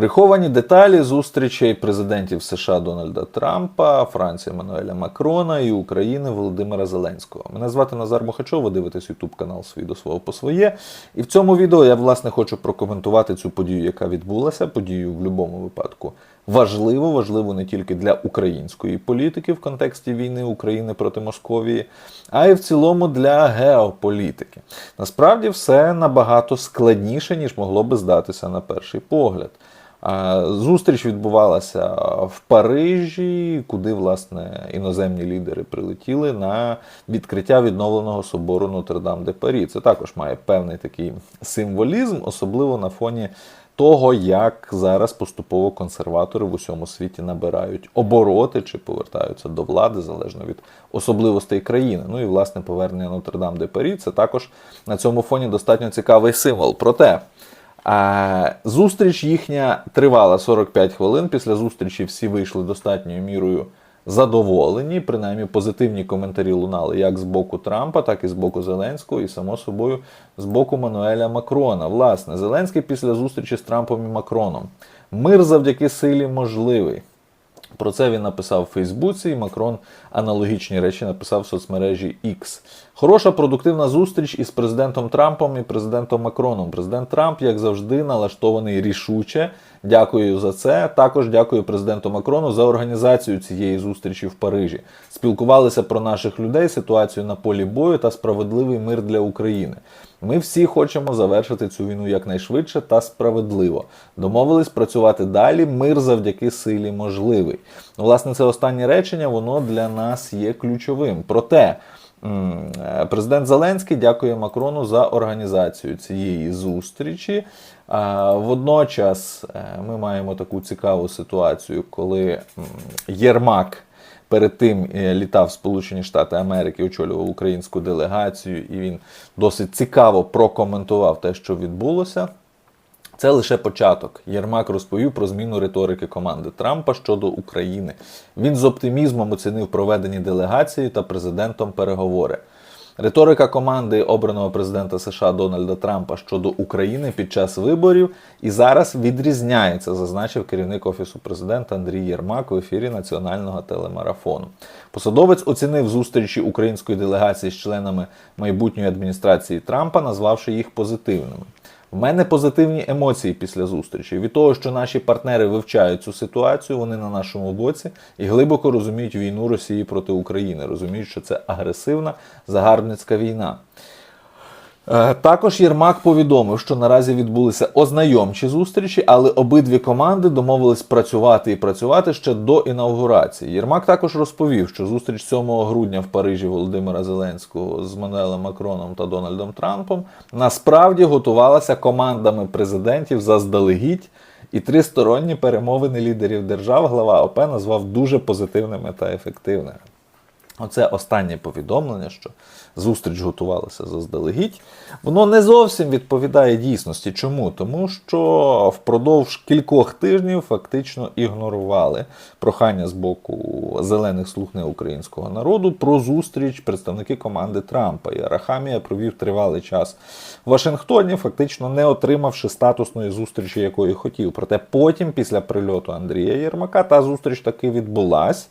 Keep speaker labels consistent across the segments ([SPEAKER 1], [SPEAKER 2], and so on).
[SPEAKER 1] Приховані деталі зустрічей президентів США Дональда Трампа, Франції Еммануеля Макрона і України Володимира Зеленського. Мене звати Назар Мохачов, ви дивитесь YouTube канал «Свій до свого по своє. І в цьому відео я власне хочу прокоментувати цю подію, яка відбулася. Подію в будь-якому випадку важливо, важливо не тільки для української політики в контексті війни України проти Московії, а й в цілому для геополітики. Насправді все набагато складніше, ніж могло би здатися на перший погляд. Зустріч відбувалася в Парижі, куди власне іноземні лідери прилетіли на відкриття відновленого собору Нотр-Дам де Парі. Це також має певний такий символізм, особливо на фоні того, як зараз поступово консерватори в усьому світі набирають обороти чи повертаються до влади залежно від особливостей країни. Ну і власне повернення Нотр-Дам де Парі це також на цьому фоні достатньо цікавий символ. Проте. А зустріч їхня тривала 45 хвилин. Після зустрічі всі вийшли достатньою мірою задоволені. Принаймні позитивні коментарі лунали як з боку Трампа, так і з боку Зеленського, і само собою з боку Мануеля Макрона. Власне, Зеленський після зустрічі з Трампом і Макроном. Мир завдяки силі можливий. Про це він написав в Фейсбуці, і Макрон аналогічні речі написав в соцмережі X. Хороша продуктивна зустріч із президентом Трампом і президентом Макроном. Президент Трамп, як завжди, налаштований рішуче. Дякую за це. Також дякую президенту Макрону за організацію цієї зустрічі в Парижі. Спілкувалися про наших людей, ситуацію на полі бою та справедливий мир для України. Ми всі хочемо завершити цю війну якнайшвидше та справедливо. Домовились працювати далі. Мир завдяки силі можливий. Власне, це останнє речення, воно для нас є ключовим. Проте. Президент Зеленський дякує Макрону за організацію цієї зустрічі. Водночас ми маємо таку цікаву ситуацію, коли Єрмак перед тим літав в Сполучені Штати Америки, очолював українську делегацію, і він досить цікаво прокоментував те, що відбулося. Це лише початок. Єрмак розповів про зміну риторики команди Трампа щодо України. Він з оптимізмом оцінив проведені делегацією та президентом переговори. Риторика команди обраного президента США Дональда Трампа щодо України під час виборів і зараз відрізняється, зазначив керівник офісу президента Андрій Єрмак в ефірі національного телемарафону. Посадовець оцінив зустрічі української делегації з членами майбутньої адміністрації Трампа, назвавши їх позитивними. В мене позитивні емоції після зустрічі. Від того, що наші партнери вивчають цю ситуацію, вони на нашому боці і глибоко розуміють війну Росії проти України, розуміють, що це агресивна загарбницька війна. Е, також Єрмак повідомив, що наразі відбулися ознайомчі зустрічі, але обидві команди домовились працювати і працювати ще до інаугурації. Єрмак також розповів, що зустріч 7 грудня в Парижі Володимира Зеленського з Мануелем Макроном та Дональдом Трампом насправді готувалася командами президентів заздалегідь. І тристоронні перемовини лідерів держав глава ОП назвав дуже позитивними та ефективними. Оце останнє повідомлення, що зустріч готувалася заздалегідь. Воно не зовсім відповідає дійсності. Чому? Тому що впродовж кількох тижнів фактично ігнорували прохання з боку зелених слуг неукраїнського народу про зустріч представники команди Трампа. І Арахамія провів тривалий час в Вашингтоні, фактично не отримавши статусної зустрічі, якої хотів. Проте потім, після прильоту Андрія Єрмака, та зустріч таки відбулась.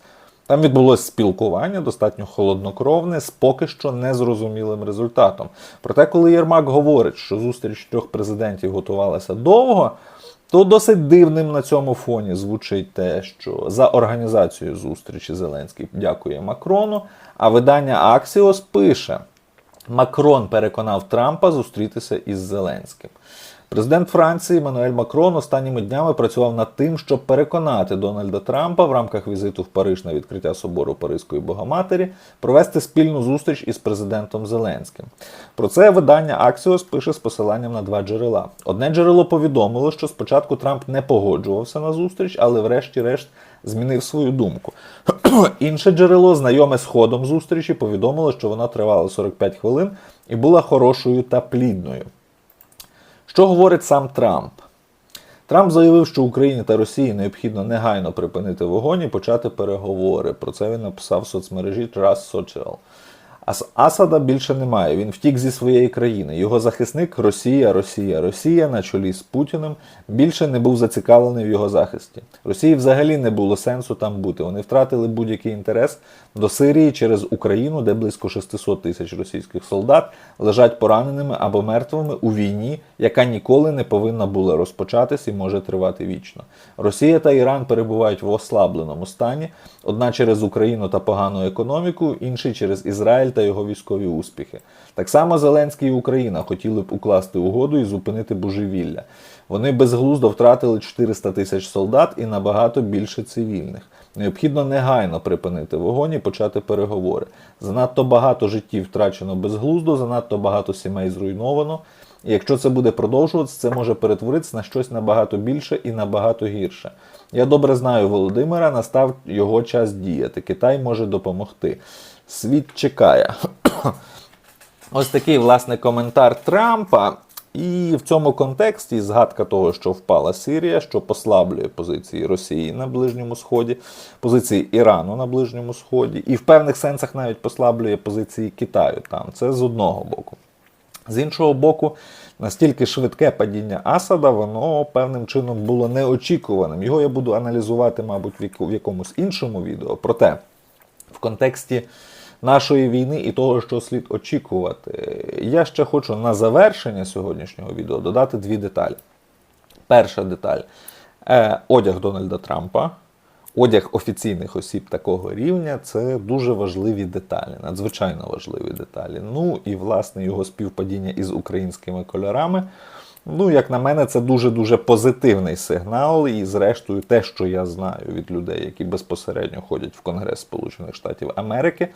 [SPEAKER 1] Там відбулося спілкування достатньо холоднокровне з поки що незрозумілим результатом. Проте, коли Єрмак говорить, що зустріч трьох президентів готувалася довго, то досить дивним на цьому фоні звучить те, що за організацію зустрічі Зеленський дякує Макрону. А видання Axios пише: Макрон переконав Трампа зустрітися із Зеленським. Президент Франції Мануель Макрон останніми днями працював над тим, щоб переконати Дональда Трампа в рамках візиту в Париж на відкриття собору Паризької Богоматері провести спільну зустріч із президентом Зеленським. Про це видання Axios пише з посиланням на два джерела. Одне джерело повідомило, що спочатку Трамп не погоджувався на зустріч, але врешті-решт змінив свою думку. Інше джерело, знайоме з ходом зустрічі, повідомило, що вона тривала 45 хвилин і була хорошою та плідною. Що говорить сам Трамп? Трамп заявив, що Україні та Росії необхідно негайно припинити вогонь і почати переговори. Про це він написав в соцмережі Trust Social. Ас- Асада більше немає. Він втік зі своєї країни. Його захисник Росія, Росія, Росія на чолі з Путіним більше не був зацікавлений в його захисті. Росії взагалі не було сенсу там бути. Вони втратили будь-який інтерес до Сирії через Україну, де близько 600 тисяч російських солдат лежать пораненими або мертвими у війні, яка ніколи не повинна була розпочатись і може тривати вічно. Росія та Іран перебувають в ослабленому стані, одна через Україну та погану економіку, інший через Ізраїль та його військові успіхи. Так само Зеленський і Україна хотіли б укласти угоду і зупинити божевілля. Вони безглуздо втратили 400 тисяч солдат і набагато більше цивільних. Необхідно негайно припинити вогонь і почати переговори. Занадто багато життів втрачено безглуздо, занадто багато сімей зруйновано. І якщо це буде продовжуватися, це може перетворитися на щось набагато більше і набагато гірше. Я добре знаю Володимира, настав його час діяти. Китай може допомогти. Світ чекає. Ось такий власне коментар Трампа. І в цьому контексті згадка того, що впала Сирія, що послаблює позиції Росії на Ближньому Сході, позиції Ірану на Ближньому Сході, і в певних сенсах навіть послаблює позиції Китаю там. Це з одного боку. З іншого боку, настільки швидке падіння Асада, воно певним чином було неочікуваним. Його я буду аналізувати, мабуть, в якомусь іншому відео. Проте, в контексті нашої війни і того, що слід очікувати, я ще хочу на завершення сьогоднішнього відео додати дві деталі. Перша деталь е, одяг Дональда Трампа. Одяг офіційних осіб такого рівня це дуже важливі деталі, надзвичайно важливі деталі. Ну і власне його співпадіння із українськими кольорами. Ну, як на мене, це дуже-дуже позитивний сигнал. І, зрештою, те, що я знаю від людей, які безпосередньо ходять в Конгрес Сполучених Штатів Америки,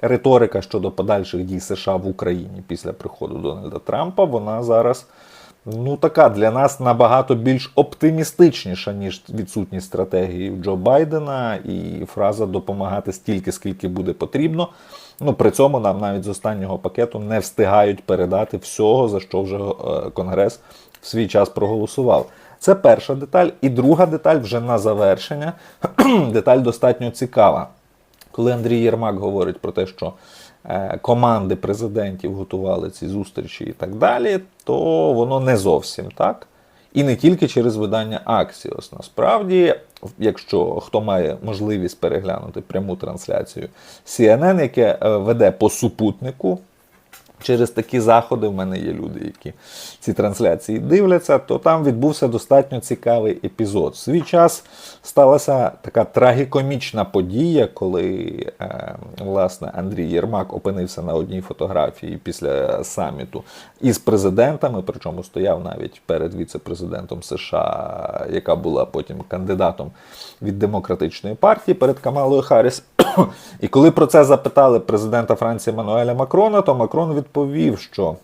[SPEAKER 1] риторика щодо подальших дій США в Україні після приходу Дональда Трампа, вона зараз ну така для нас набагато більш оптимістичніша, ніж відсутність стратегії Джо Байдена і фраза допомагати стільки, скільки буде потрібно. Ну, при цьому нам навіть з останнього пакету не встигають передати всього, за що вже е, Конгрес в свій час проголосував. Це перша деталь. І друга деталь вже на завершення. деталь достатньо цікава. Коли Андрій Єрмак говорить про те, що команди президентів готували ці зустрічі і так далі, то воно не зовсім так. І не тільки через видання Axios. Насправді, якщо хто має можливість переглянути пряму трансляцію CNN, яке е, веде по супутнику, через такі заходи в мене є люди, які ці трансляції дивляться, то там відбувся достатньо цікавий епізод. В свій час сталася така трагікомічна подія, коли е, власне Андрій Єрмак опинився на одній фотографії після саміту із президентами, причому стояв навіть перед віце-президентом США, яка була потім кандидатом від демократичної партії перед Камалою Харріс. І коли про це запитали президента Франції Мануеля Макрона, то Макрон відповів, що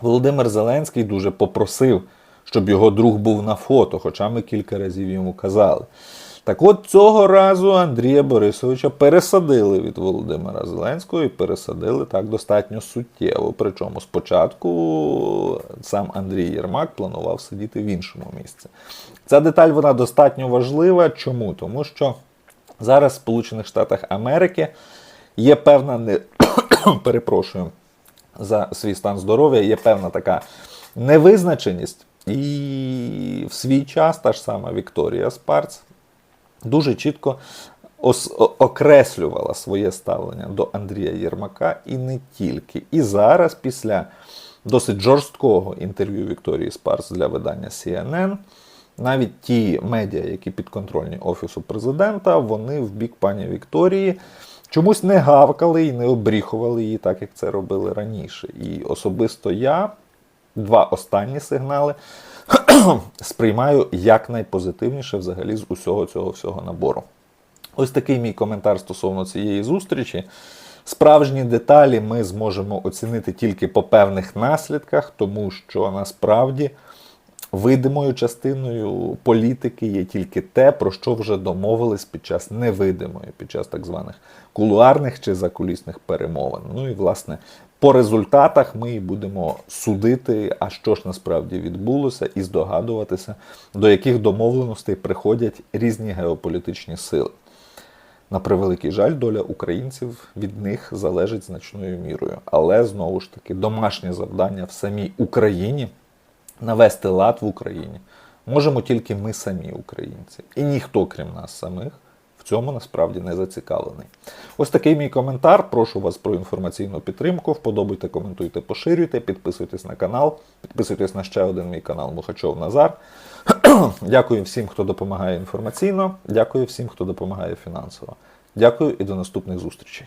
[SPEAKER 1] Володимир Зеленський дуже попросив, щоб його друг був на фото, хоча ми кілька разів йому казали. Так от цього разу Андрія Борисовича пересадили від Володимира Зеленського і пересадили так достатньо суттєво. Причому спочатку сам Андрій Єрмак планував сидіти в іншому місці. Ця деталь вона достатньо важлива. Чому? Тому що зараз в Сполучених Штатах Америки є певна не перепрошую за свій стан здоров'я, є певна така невизначеність. І в свій час та ж сама Вікторія Спарц дуже чітко окреслювала своє ставлення до Андрія Єрмака і не тільки. І зараз, після досить жорсткого інтерв'ю Вікторії Спарц для видання CNN, навіть ті медіа, які підконтрольні Офісу президента, вони в бік пані Вікторії чомусь не гавкали і не обріхували її, так як це робили раніше. І особисто я два останні сигнали сприймаю якнайпозитивніше взагалі з усього цього всього набору. Ось такий мій коментар стосовно цієї зустрічі. Справжні деталі ми зможемо оцінити тільки по певних наслідках, тому що насправді видимою частиною політики є тільки те, про що вже домовились під час невидимої, під час так званих кулуарних чи закулісних перемовин. Ну і власне по результатах ми і будемо судити, а що ж насправді відбулося, і здогадуватися, до яких домовленостей приходять різні геополітичні сили. На превеликий жаль, доля українців від них залежить значною мірою. Але знову ж таки, домашнє завдання в самій Україні навести лад в Україні можемо тільки ми самі, українці, і ніхто, крім нас самих, в цьому насправді не зацікавлений. Ось такий мій коментар. Прошу вас про інформаційну підтримку. Вподобайте, коментуйте, поширюйте, підписуйтесь на канал, підписуйтесь на ще один мій канал Мухачов Назар. Дякую всім, хто допомагає інформаційно. Дякую всім, хто допомагає фінансово. Дякую і до наступних зустрічей.